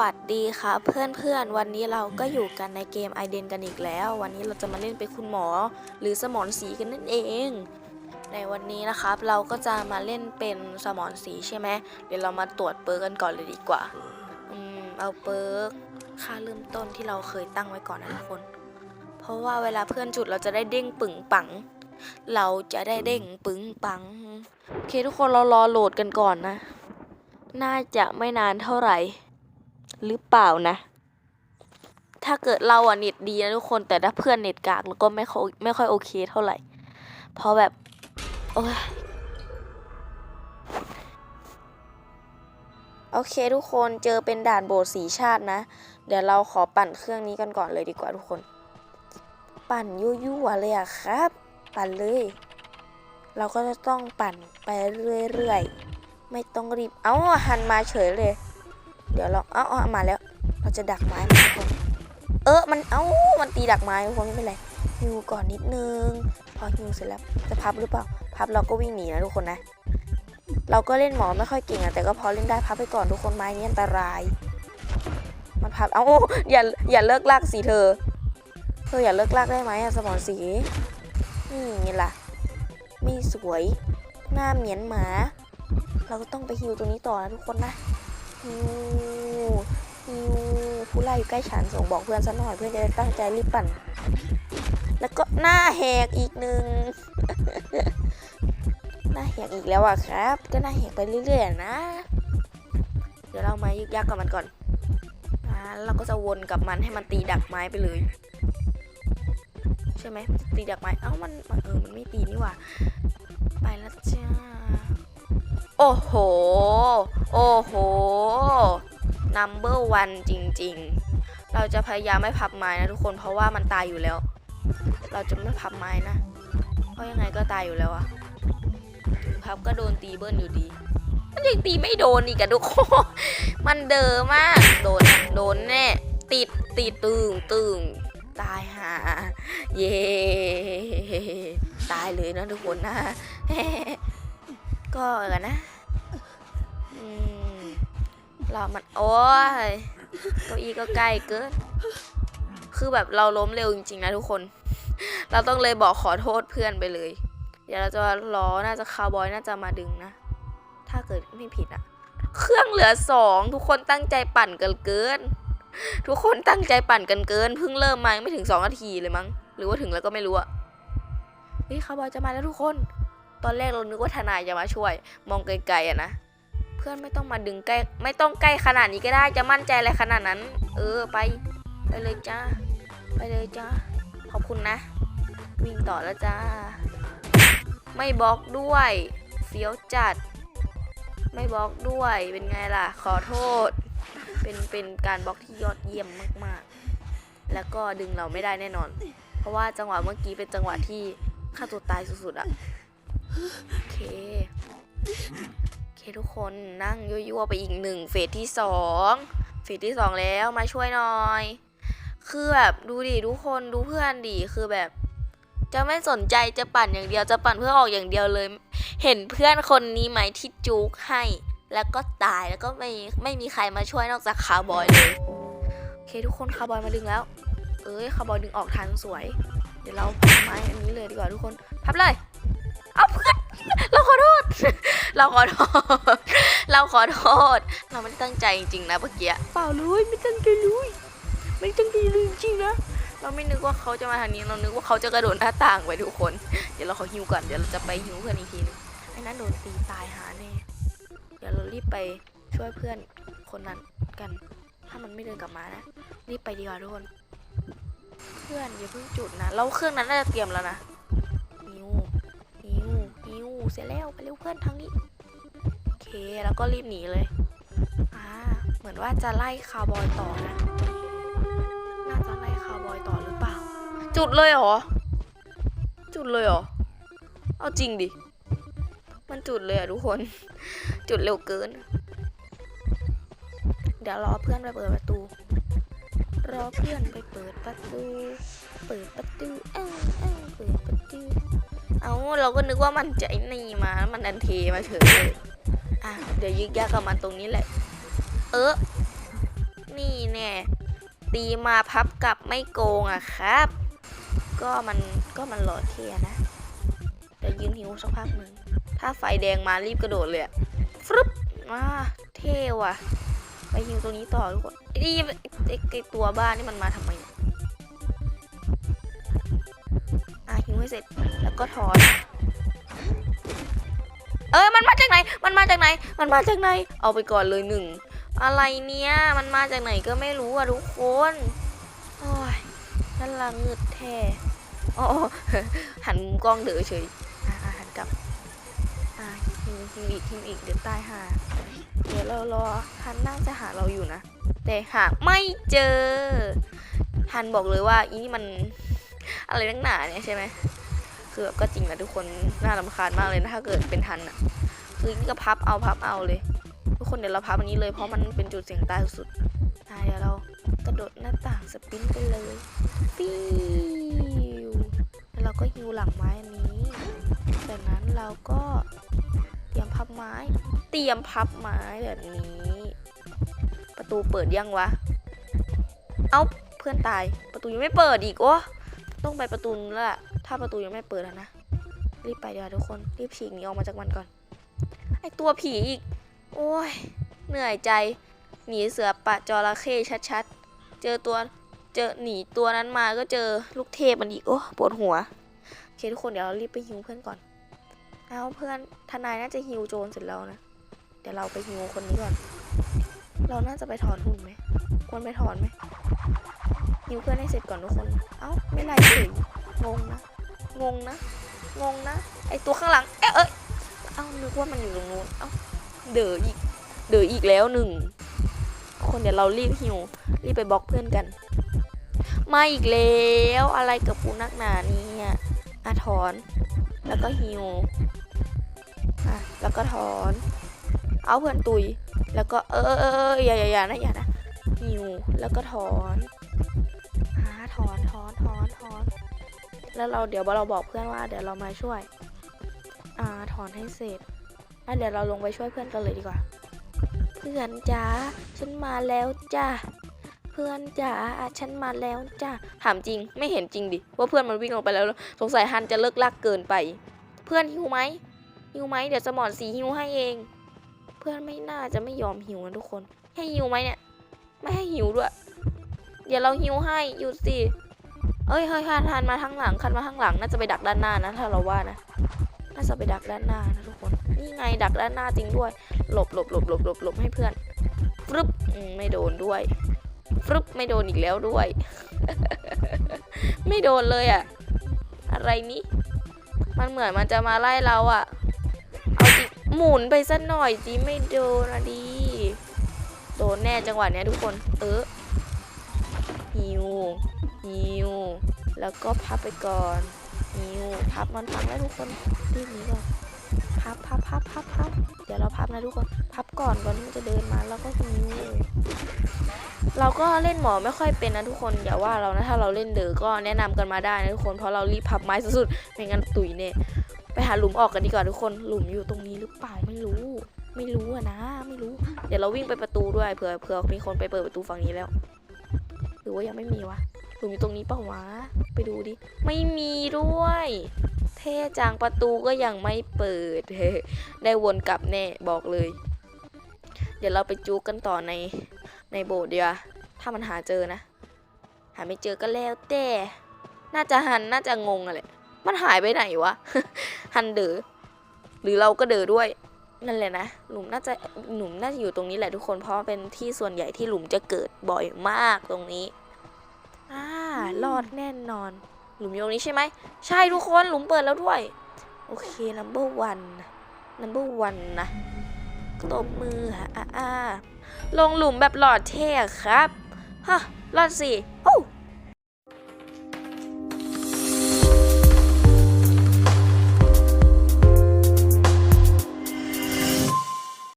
วัสดีครับเพื่อนๆ วันนี้เราก็อยู่กันในเกมไอเดนกันอีกแล้ว วันนี้เราจะมาเล่นเป็นคุณหมอ หรือสมอนสีกันนั่นเอง ในวันนี้นะครับเราก็จะมาเล่นเป็นสมอนสีใช่ไหมเดี๋ยวเรามาตรวจเปิร์กกันก่อนเลยดีกว่า อืมเอาเปิร์กค่าเริ่มต้นที่เราเคยตั้งไว้ก่อนนะทุกคน เพราะว่าเวลาเพื่อนจุดเราจะได้เด้งปึ่งปัง เราจะได้เด้งปึ้งปังโอเคทุกคนเรารอโหลดกันก่อนนะ น่าจะไม่นานเท่าไหร่ หรือเปล่านะ ถ้าเกิดเราอะเน็ตดีนะทุกคนแต่ถ้าเพื่อนเน็ตกากแล้วก็ไม่ค่อยไม่ค่อยโอเคเท่าไหร่ เพราะแบบโอ้ยโอเคทุกคนเจอเป็นด่านโบสถ์สีชาตินะ เดี๋ยวเราขอปั่นเครื่องนี้กันก่อนเลยดีกว่าทุกคน ปั่นยั่วๆเลยอะครับ ปั่นเลย เราก็จะต้องปั่นไปเรื่อยๆ ไม่ต้องรีบ เอ้าหันมาเฉยเลย เดี๋ยวเราเอ้าเอามาแล้ว เราจะดักไม้มันทุกคนเออมันเอ้ามันตีดักไม้ทุกคนไม่เป็นไรฮิวก่อนนิดนึง พอฮิวเสร็จแล้วจะพับหรือเปล่า พับเราก็วิ่งหนีนะทุกคนนะ เราก็เล่นหมอไม่ค่อยเก่งอะแต่ก็พอเล่นได้พับไปก่อนทุกคนไม้นี้อันตราย มันพับเอ้าอย่าอย่าเลิกลากสิเธอ เธออย่าเลิกลากได้ไหมอะสมอนสีนี่ไงล่ะมีสวยหน้าเหมียนหมา เราก็ต้องไปฮิวตรงนี้ต่อนะทุกคนนะ ฮิวฮิวผู้ไล่อยู่ใกล้ฉันส่งบอกเพื่อนซะหน่อยเพื่อนจะได้ตั้งใจรีบปั่น แล้วก็หน้าแหกอีกหนึ่งหน้าแหกอีกแล้วอะครับ ก็หน้าแหกไปเรื่อยๆนะ เดี๋ยวเรามายึกยักกับมันก่อนอ่าแล้วเราก็จะวนกับมันให้มันตีดักไม้ไปเลยใช่ไหมตีดักไม้เอ้ามันมันเออมันไม่ตีนี่หว่าไปแล้วจ้า โอ้โห โอ้โห number one จริงๆ เราจะพยายามไม่พับไม้นะทุกคนเพราะว่ามันตายอยู่แล้ว เราจะไม่พับไม้นะ เพราะยังไงก็ตายอยู่แล้วอะพับก็โดนตีเบิ้ลอยู่ดี มันยังตีไม่โดนอีกอะทุกคน มันเดอมาก โดน โดนแน่ ติด ติดตึงตึงตายหา เย่ตายเลยนะทุกคนนะ ก็กันนะ รอมัน โอ้ยเก้าอี้ก็ใกล้เกิน คือแบบเราล้มเร็วจริงๆนะทุกคน เราต้องเลยบอกขอโทษเพื่อนไปเลย เดี๋ยวเราจะรอน่าจะคาวบอยน่าจะมาดึงนะ ถ้าเกิดไม่ผิดอะเครื่องเหลือสองทุกคนตั้งใจปั่นกันเกิน ทุกคนตั้งใจปั่นกันเกิน เพิ่งเริ่มมาไม่ถึงสองนาทีเลยมั้ง หรือว่าถึงแล้วก็ไม่รู้อะเฮ้ยคาวบอยจะมาแล้วทุกคน ตอนแรกเรานึกว่าทนายจะมาช่วย มองไกลๆอะนะ เพื่อนไม่ต้องมาดึงใกล้ ไม่ต้องใกล้ขนาดนี้ก็ได้จะมั่นใจอะไรขนาดนั้น เออไป ไปเลยจ้า ไปเลยจ้า ขอบคุณนะ วิ่งต่อแล้วจ้า ไม่บล็อกด้วยเฟี้ยวจัด ไม่บล็อกด้วยเป็นไงล่ะ ขอโทษ เป็นเป็นการบล็อกที่ยอดเยี่ยมมากๆ แล้วก็ดึงเราไม่ได้แน่นอน เพราะว่าจังหวะเมื่อกี้เป็นจังหวะที่ฆ่าตัวตายสุดๆอะโอเค เคทุกคนนั่งยั่วๆไปอีกหนึ่งเฟสที่สองเฟสที่สองแล้วมาช่วยหน่อย คือแบบดูดิทุกคนดูเพื่อนดิคือแบบ จะไม่สนใจจะปั่นอย่างเดียวจะปั่นเพื่อออกอย่างเดียวเลย เห็นเพื่อนคนนี้ไหมที่จุกให้ แล้วก็ตายแล้วก็ไม่ไม่มีใครมาช่วยนอกจากคาร์บอยเลยโอเคทุกคนคาร์บอยมาดึงแล้ว เอ้ยคาร์บอยดึงออกทันสวย เดี๋ยวเราพับไม้อันนี้เลยดีกว่าทุกคนพับเลย เราขอโทษ เราขอโทษ เราไม่ได้ตั้งใจจริงๆนะเมื่อกี้ เปล่าเลยไม่ตั้งใจเลยไม่ตั้งใจเลยจริงๆนะ เราไม่นึกว่าเขาจะมาทางนี้ เรานึกว่าเขาจะกระโดดหน้าต่างไปทุกคน เดี๋ยวเราขอฮิวก่อน เดี๋ยวเราจะไปฮิวเพื่อนอีกทีหนึงไอ้นั้นโดนตีตายหาแน่ เดี๋ยวเรารีบไปช่วยเพื่อนคนนั้นกัน ถ้ามันไม่เดินกลับมานะ รีบไปดีกว่าทุกคน เพื่อนอย่าเพิ่งจุดนะ เราเครื่องนั้นน่าจะเตรียมแล้วนะฮิวฮิวฮิว เสร็จแล้วไปเร็วเพื่อนทางนี้ โอเคแล้วก็รีบหนีเลยอ่าเหมือนว่าจะไล่คาวบอยต่อนะน่าจะไล่คาวบอยต่อหรือเปล่า จุดเลยเหรอ จุดเลยเหรอ เอาจริงดิ มันจุดเลยอะทุกคน จุดเร็วเกิน เดี๋ยวรอเพื่อนไปเปิดประตู รอเพื่อนไปเปิดประตู เปิดประตูเอ้าเอ้าเปิดประตู เอาเราก็นึกว่ามันจะไอ้นี่มา มันดันเทมาเฉยเลยอะเดี๋ยวยึกยักกับมันตรงนี้แหละ เออนี่แน่ตีมาพับกลับไม่โกงอะครับ ก็มันก็มันหล่อเทนะเดี๋ยวยืนหิวสักพักหนึ่งถ้าไฟแดงมารีบกระโดดเลยอะฟรึบมาเท่ว่ะ ไปหิวตรงนี้ต่อทุกคนไอ้นี่ไอ้ไอ้ตัวบ้านนี่มันมาทำไม เนี่ยอะหิวให้เสร็จ แล้วก็ถอน เออ มันมาจากไหน มันมาจากไหน มันมาจากไหน เอาไปก่อนเลยหนึ่ง อะไรเนี่ย มันมาจากไหนก็ไม่รู้อะทุกคนโอ้ยนั่นละงึดแท้อ๋อหันมุมกล้องเด๋อเฉยอะอะหันกลับ อะหิวหิวอีกหิวอีกเดี๋ยวตายห่าเดี๋ยวเรารอฮันน่าจะหาเราอยู่นะ แต่หาไม่เจอฮันบอกเลยว่าอีนี่มัน อะไรนักหนาเนี่ยใช่ไหมคือแบบก็จริงนะทุกคนน่ารำคาญมากเลยนะถ้าเกิดเป็นทันอะคือนี่ก็พับเอาพับเอาเลย ทุกคนเดี๋ยวเราพับอันนี้เลยเพราะมันเป็นจุดเสี่ยงตายสุดๆอะเดี๋ยวเรากระโดดหน้าต่างสปินไปเลยฟิวแล้วเราก็ฮิวหลังไม้อันนี้จากนั้นเราก็เตรียมพับไม้ เตรียมพับไม้แบบนี้ ประตูเปิดยังวะ เอ้าเพื่อนตาย ประตูยังไม่เปิดอีกโอ้ ต้องไปประตูนู้นแล้วล่ะถ้าประตูยังไม่เปิดอะนะ รีบไปเดี๋ยวทุกคน รีบฉีกหนีออกมาจากมันก่อน ไอตัวผีอีก โอ้ย เหนื่อยใจ หนีเสือปะจระเข้ชัดๆ เจอตัว เจอหนีตัวนั้นมาก็เจอลูกเทพมันอีก โอ้ปวดหัว โอเคทุกคนเดี๋ยวเรารีบไปฮิวเพื่อนก่อน เอาเพื่อน ทนายน่าจะฮิวโจรเสร็จแล้วนะ เดี๋ยวเราไปฮิวคนนี้ก่อน เราน่าจะไปถอนหุ่นไหม ควรไปถอนไหม ฮิวเพื่อนให้เสร็จก่อนทุกคน เอ้า ไม่ไล่ถึงงงนะ งงนะ งงนะ ไอตัวข้างหลัง เอ๊ะเอ้ย เอ้า นึกว่ามันอยู่ตรงนู้น เอ้า เด๋ออีก เด๋ออีกแล้วหนึ่ง คนเดี๋ยวเรารีบฮิว รีบไปบล็อกเพื่อนกัน มาอีกแล้ว อะไรกับปูนักหนาเนี่ยอะถอน แล้วก็ฮิวอะแล้วก็ถอน เอาเพื่อนตุย แล้วก็เออเอออย่าอย่าอย่านะอย่านะฮิว แล้วก็ถอน ถอนถอนถอนถอน แล้วเราเดี๋ยวเราบอกเพื่อนว่าเดี๋ยวเรามาช่วย อ่าถอนให้เสร็จแล้วเดี๋ยวเราลงไปช่วยเพื่อนกันเลยดีกว่า เพื่อนจ๋าฉันมาแล้วจ้าเพื่อนจ๋าฉันมาแล้วจ้าถามจริงไม่เห็นจริงดิว่าเพื่อนมันวิ่งลงไปแล้ว สงสัยฮันจะเลิกลักเกินไป เพื่อนหิวไหมหิวไหมเดี๋ยวสมอนสีหิวให้เอง เพื่อนไม่น่าจะไม่ยอมหิวนะทุกคน ให้หิวไหมเนี่ย ไม่ให้หิวด้วย เดี๋ยวเราหิวให้หยุดสิเอ้ยเฮ้ยคันคันมาข้างหลังคันมาข้างหลังน่าจะไปดักด้านหน้านะถ้าเราว่านะน่าจะไปดักด้านหน้านะทุกคนนี่ไงดักด้านหน้าจริงด้วย หลบหลบหลบหลบหลบหลบให้เพื่อนฟรึบไม่โดนด้วยฟรึบไม่โดนอีกแล้วด้วย ไม่โดนเลยอะอะไรนี้มันเหมือนมันจะมาไล่เราอะเอาจิหมุนไปสักหน่อยจิไม่โดนอะดีโดนแน่จังหวะเนี้ยทุกคน เออ ฮิวฮิวแล้วก็พับไปก่อนฮิวพับมันพังแล้วทุกคนรีบหนีก่อนพับพับพับพับพับเดี๋ยวเราพับนะทุกคน พับก่อนก่อนที่มันจะเดินมาแล้วก็ฮิวเราก็เล่นหมอไม่ค่อยเป็นนะทุกคนอย่าว่าเรานะถ้าเราเล่นเดอก็แนะนำกันมาได้นะทุกคนเพราะเรารีบพับไม้สุดๆไม่งั้นตุยเนี่ยไปหาหลุมออกกันดีกว่าทุกคนหลุมอยู่ตรงนี้หรือเปล่าไม่รู้ ไม่รู้อะนะ ไม่รู้ เดี๋ยวเราวิ่งไปประตูด้วยเผื่อเผื่อมีคนไปเปิดประตูฝั่งนี้แล้ว หรือว่ายังไม่มีวะหลุมอยู่ตรงนี้ปล่าวะ ไปดูดิ ไม่มีด้วย เท่จังประตูก็ยังไม่เปิด ได้วนกลับแน่บอกเลย เดี๋ยวเราไปจูกกันต่อในในโบสถ์ดีกว่าถ้ามันหาเจอนะ หาไม่เจอก็แล้วแต่ น่าจะหันน่าจะงงอะไรมันหายไปไหนวะ หันเดอหรือเราก็เดอด้วยนั่นแหละนะ หลุมน่าจะหลุมน่าจะอยู่ตรงนี้แหละทุกคน เพราะเป็นที่ส่วนใหญ่ที่หลุมจะเกิดบ่อยมากตรงนี้ารอดแน่นอน หลุมอยู่ตรงนี้ใช่ไหม ใช่ทุกคนหลุมเปิดแล้วด้วย โอเค number one number one นะตบมือฮะอ่าอาลงหลุมแบบหลอดเท่ครับ ฮะลอดสิโอ